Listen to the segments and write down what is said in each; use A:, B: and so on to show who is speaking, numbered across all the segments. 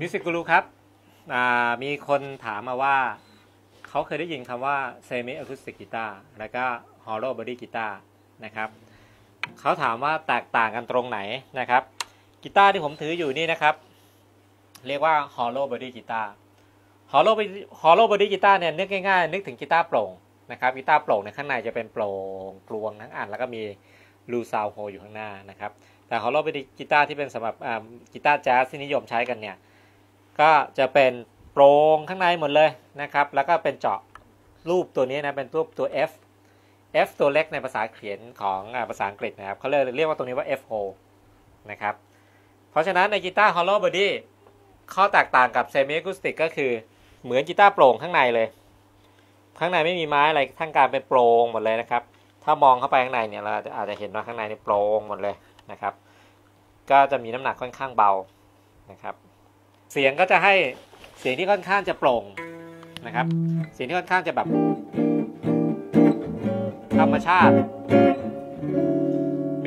A: มิวสิกกูรูครับ มีคนถามมาว่า เขาเคยได้ยินคำว่าเซมิอะคูสติกกีตาร์แล้วก็ฮอลโลบอดี้กีตาร์นะครับ เขาถามว่าแตกต่างกันตรงไหนนะครับกีตาร์ที่ผมถืออยู่นี่นะครับ เรียกว่าฮอลโลบอดี้กีตาร์ฮอลโลฮอลโลบอดี้กีตาร์เนี่ยนึกง่ายๆ นึกถึงกีตาร์โปร่งนะครับกีตาร์โปร่งในข้างในจะเป็นโปร่งกลวงทั้งอันแล้วก็มี รูซาวโฮอยู่ข้างหน้านะครับ แต่ฮอลโลบอดี้กีตาร์ที่เป็นสำหรับกีตาร์แจ๊สที่นิยมใช้กันเนี่ย ก็จะเป็นโปร่งข้างในหมดเลยนะครับ แล้วก็เป็นเจาะรูปตัวนี้นะ เป็นรูปตัว F F ตัวเล็กในภาษาเขียนของอภาษาอังกฤษนะครับเขาเรียกเรียกว่าตรงนี้ว่า F hole นะครับ เพราะฉะนั้นในกีตาร์ hollow body ข้อแตกต่างกับ semi acoustic ก็คือเหมือนกีตาร์โปร่งข้างในเลย ข้างในไม่มีไม้อะไรทั้งการเป็นโปร่งหมดเลยนะครับ ถ้ามองเข้าไปข้างในเนี่ยเราอาจจะเห็นว่าข้างในนี่โปร่งหมดเลยนะครับ ก็จะมีน้ำหนักค่อนข้างเบานะครับ เสียงก็จะให้เสียงที่ค่อนข้างจะโปร่งนะครับ เสียงที่ค่อนข้างจะแบบธรรมชาติ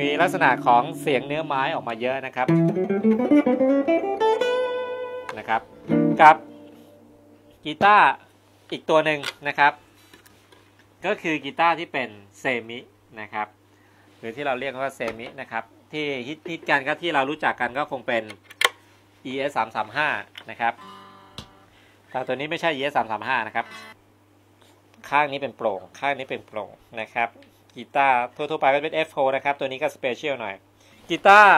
A: มีลักษณะของเสียงเนื้อไม้ออกมาเยอะนะครับนะครับ กับกีตาร์อีกตัวหนึ่งนะครับ ก็คือกีตาร์ที่เป็นเซมินะครับหรือที่เราเรียกว่าเซมินะครับที่ฮิตฮิตกันก็ที่เรารู้จักกันก็คงเป็น ES 3 3 5นะครับแต่ตัวนี้ไม่ใช่ ES 3 3 5นะครับข้างนี้เป็นโปร่งข้างนี้เป็นโปร่งนะครับกีตาร์ทั่วๆไปก็เป็น F4 นะครับตัวนี้ก็สเปเชียลหน่อยกีตาร์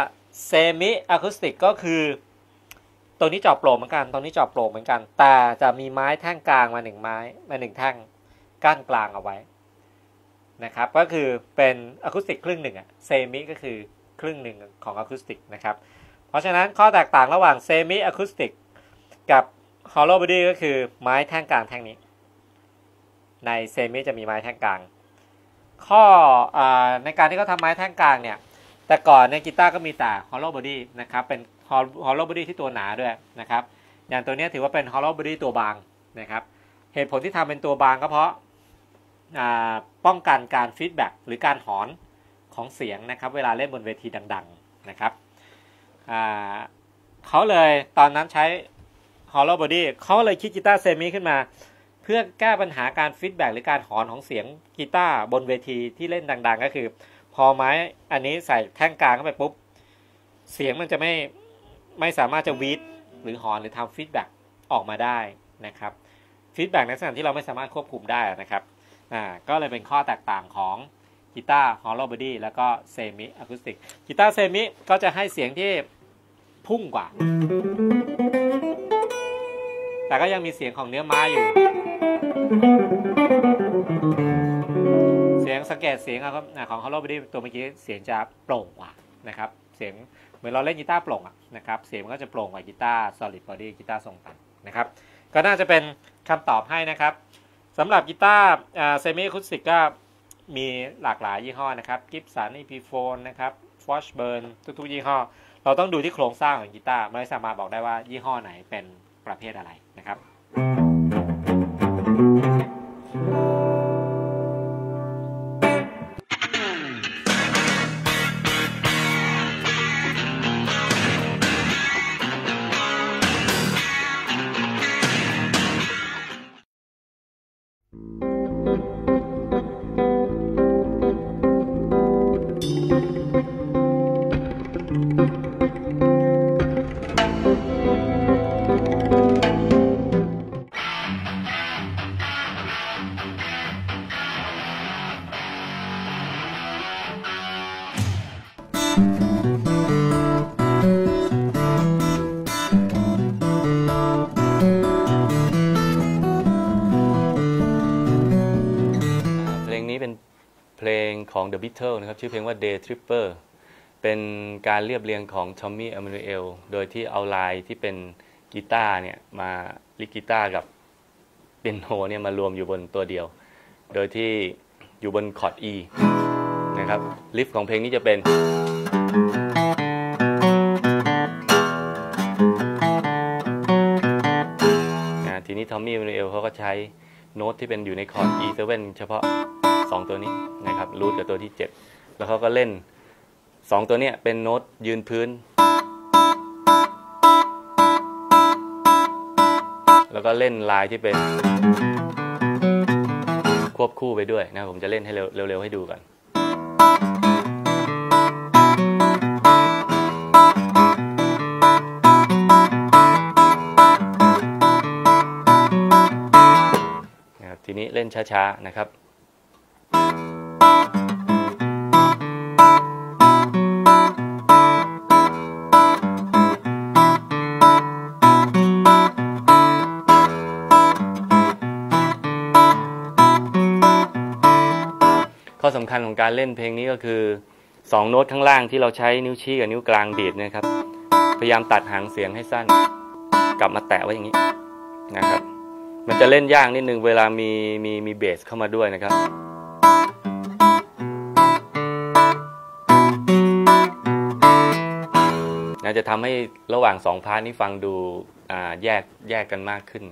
A: เซมิอะคูสติกก็คือตัวนี้จอบโปร่งเหมือนกันตัวนี้จอบโปร่งเหมือนกัน แต่จะมีไม้แท่งกลางมาหนึ่งไม้มาหนึ่งแท่ง กั้นกลางเอาไว้นะครับ ก็คือเป็นอะคูสติกครึ่งหนึ่งอะเซมิก็คือครึ่งหนึ่งของอะคูสติกนะครับ เพราะฉะนั้นข้อแตกต่างระหว่างเซมิอะคูสติกกับฮอลโลบอดี้ก็คือไม้แท่งกลางแท่งนี้ ในเซมิจะมีไม้แท่งกลาง ข้ออในการที่เขาทำไม้แท่งกลางเนี่ย แต่ก่อนในกีตาร์ก็มีแต่ฮอลโลบอดี้นะครับ เป็นฮอลโลบอดี้ที่ตัวหนาด้วยนะครับ อย่างตัวนี้ถือว่าเป็นฮอลโลบอดี้ตัวบางนะครับ เหตุผลที่ทำเป็นตัวบางก็เพราะ ป้องกันการฟีดแบ็กหรือการหอนของเสียงนะครับเวลาเล่นบนเวทีดังๆนะครับเขาเลยตอนนั้นใช้ hollow body เขาเลยคิดกีตาร์เซมิขึ้นมา เพื่อแก้ปัญหาการฟีดแบ็กหรือการหอนของเสียงกีตาร์บนเวทีที่เล่นดัง ๆ ก็คือ พอไม้อันนี้ใส่แท่งกลางเข้าไปปุ๊บ เสียงมันจะไม่ไม่สามารถจะวีดหรือหอนหรือทำฟีดแบ็กออกมาได้นะครับฟีดแบ็กในลักษณะที่เราไม่สามารถควบคุมได้นะครับ อ่าก็เลยเป็นข้อแตกต่างของกีตาร์ฮอลโลบอดี้แล้วก็เซมิอะคูสติกกีตาร์เซมิก็จะให้เสียงที่พุ่งกว่า แต่ก็ยังมีเสียงของเนื้อไม้อยู่ เสียงสังเกตเสียงของฮอลโลบอดี้ตัวเมื่อกี้เสียงจะโปร่งกว่านะครับเสียงเหมือนเราเล่นกีตาร์โปร่งอะนะครับเสียงมันก็จะโปร่งกว่ากีตาร์ solid body กีตาร์ทรงตันนะครับก็น่าจะเป็นคำตอบให้นะครับ สำหรับกีตาร์เซมิอะคูสติกก็มีหลากหลายยี่ห้อนะครับกิฟสันอีพีโฟนนะครับฟอชเบิร์นทุกๆยี่ห้อ เราต้องดูที่โครงสร้างของกีตาร์ไม่สามารถบอกได้ว่ายี่ห้อไหนเป็นประเภทอะไรนะครับ
B: เพลงนี้เป็นเพลงของ The Beatles นะครับ ชื่อเพลงว่า Day Tripper เป็นการเรียบเรียงของ Tommy Emmanuel โดยที่เอาลายที่เป็นกีตาร์เนี่ย มาลิกกีตาร์กับ เปียโนเนี่ยมารวมอยู่บนตัวเดียว โดยที่อยู่บนคอร์ด E นะครับลิฟของเพลงนี้จะเป็น ทีนี้ทอมมี่เมนูเอลเขาก็ใช้โน้ตที่เป็นอยู่ในคอร์ด E7 เฉพาะ 2 ตัวนี้นะครับรูทกับตัวที่ 7 แล้วเขาก็เล่นสองตัวเนี้ยเป็นโน้ตยืนพื้น แล้วก็เล่นลายที่เป็น ควบคู่ไปด้วยนะผมจะเล่นให้เร็วๆให้ดูก่อนนะครับทีนี้เล่นช้าๆนะครับ ข้อสำคัญของการเล่นเพลงนี้ก็คือ 2 โน้ตข้างล่างที่เราใช้นิ้วชี้กับนิ้วกลางดีดนะครับ พยายามตัดหางเสียงให้สั้น กลับมาแตะไว้อย่างนี้นะครับ มันจะเล่นยากนิดนึงเวลามีมีมีเบสเข้ามาด้วยนะครับนะจะทำให้ระหว่างสองพาร์ทนี้ฟังดูแยกแยกกันมากขึ้น